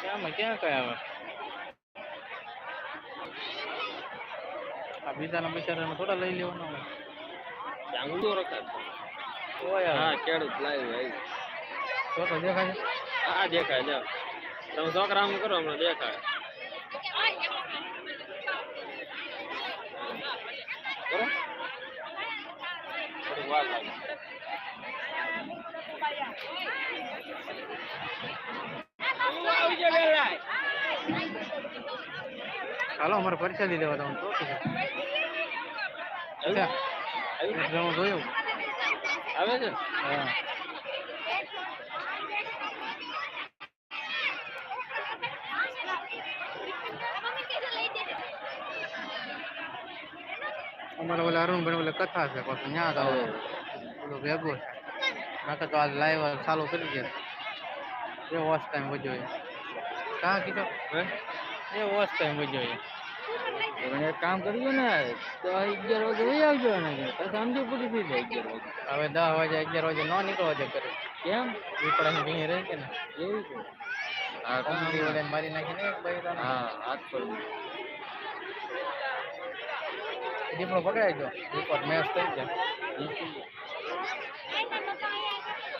ક્યાં ક્યાં કયા હવે આ બીજાના બિચારાને થોડા લઈ લેવાનો હોય ઊંધો રખાય ઓય હા ખેડૂત લાવ્યું આવી તો તો દેખાય હા દેખાય લ્યો તમે છોકરા આમ કરો હમણાં દેખાય કરો થોડીક વાર લાગે હાલો અમારે પરિચય લઈ લેવા તમે તો આવી? જોયું. છે? હા. અમારે ઓલા અરુણ ભાઈ ઓલા કથા છે પાછું ન્યા તો ઓલો ભેગો છે. નકર તો આજ લાઈવ ચાલુ કરી દે એ વોચ ટાઈમ વધ્યો છે કા કીધો? હે? એ વસ્તુ ટાઈમ જોઈએ છે તમે એક કામ કરજો ને તો અગિયાર વાગે વહી આવજો ને તો સમજી પૂરી થઈ જાય અગિયાર વાગે. હવે દસ વાગે અગિયાર વાગે ન નીકળવા દે કરે કેમ? દીપડાની ભીંગ રહી કે ને એવું છે. હા કંપની વડે મારી નાખીને એક બૈરાને. હા હાથ પર. દીપડો પકડાઈ ગયો. રિપોર્ટ મેચ થઈ જાય